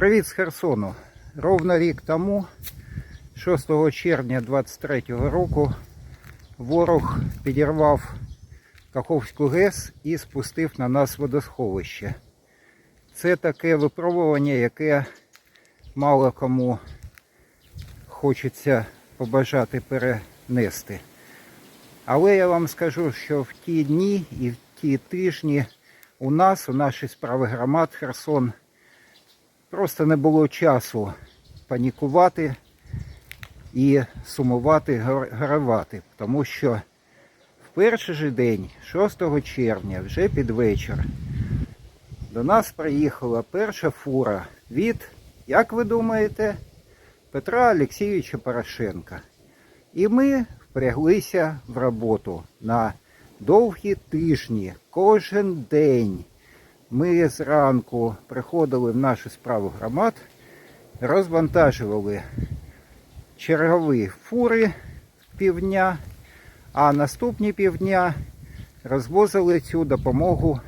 Привіт з Херсону. Ровно рік тому, 6 червня 23 року, ворог підірвав Каховську ГЕС і спустив на нас водосховище. Це таке випробування, яке мало кому хочеться побажати перенести. Але я вам скажу, що в ті дні і в ті тижні у нас, у нашій справи громад Херсон, просто не було часу панікувати і сумувати, гор- Тому що в перший же день, 6 червня, вже під вечір, до нас приїхала перша фура від, як ви думаєте, Петра Олексійовича Порошенка. І ми впряглися в роботу на довгі тижні, кожен день. Ми зранку приходили в нашу справу громад, розвантажували чергові фури півдня, а наступні півдня розвозили цю допомогу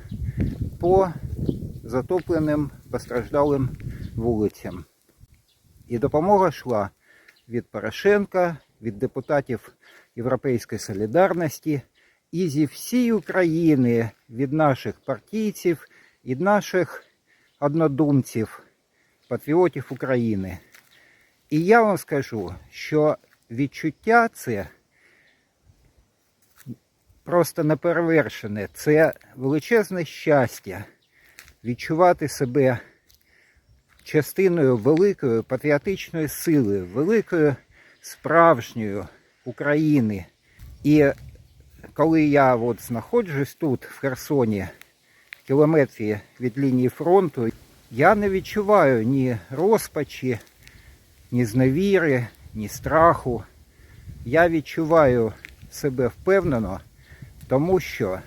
по затопленим постраждалим вулицям. І допомога йшла від Порошенка, від депутатів Європейської солідарності і зі всієї України від наших партійців і наших однодумців, патріотів України. І я вам скажу, що відчуття це просто неперевершене. Це величезне щастя відчувати себе частиною великої патріотичної сили, великої справжньої України. І коли я от знаходжусь тут, в Херсоні, кілометрі від лінії фронту, я не відчуваю ні розпачі, ні зневіри, ні страху. Я відчуваю себе впевнено, тому що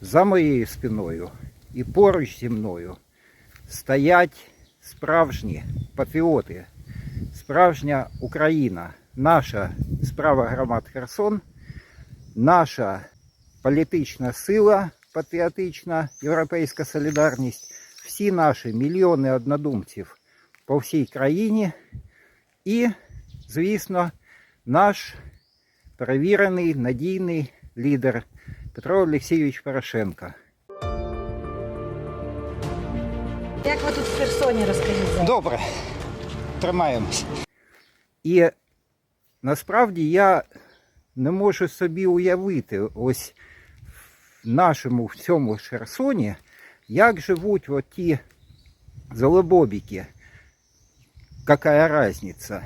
за моєю спиною і поруч зі мною стоять справжні патріоти, справжня Україна, наша справа громад Херсон, наша політична сила, патріотична європейська солідарність, всі наші мільйони однодумців по всій країні і, звісно, наш перевірений надійний лідер Петро Олексійович Порошенко. Як ви тут в Херсоні розкажіть? Добре, тримаємось. І насправді я не можу собі уявити ось нашому в цьому Херсоні, як живуть оті золобобіки. Какая разниця?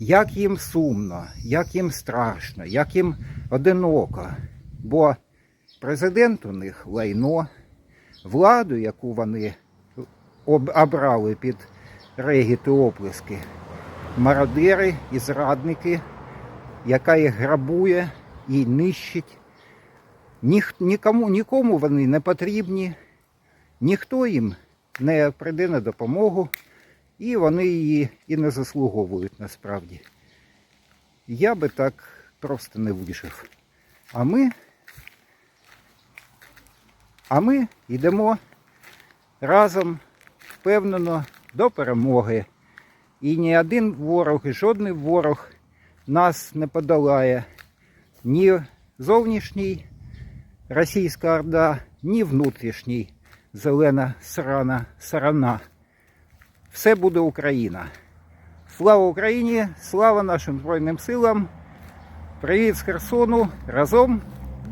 Як їм сумно, як їм страшно, як їм одиноко. Бо президент у них лайно, владу, яку вони обрали під регіти оплески. Мародери і зрадники, яка їх грабує і нищить. Ніх, нікому, нікому вони не потрібні, ніхто їм не прийде на допомогу, і вони її і не заслуговують насправді. Я би так просто не вижив. А ми, а ми йдемо разом впевнено до перемоги. І ні один ворог, і жодний ворог нас не подолає. Ні зовнішній російська орда, ні внутрішній зелена срана сарана. Все буде Україна. Слава Україні! Слава нашим Збройним силам! Привіт з Херсону! Разом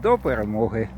до перемоги!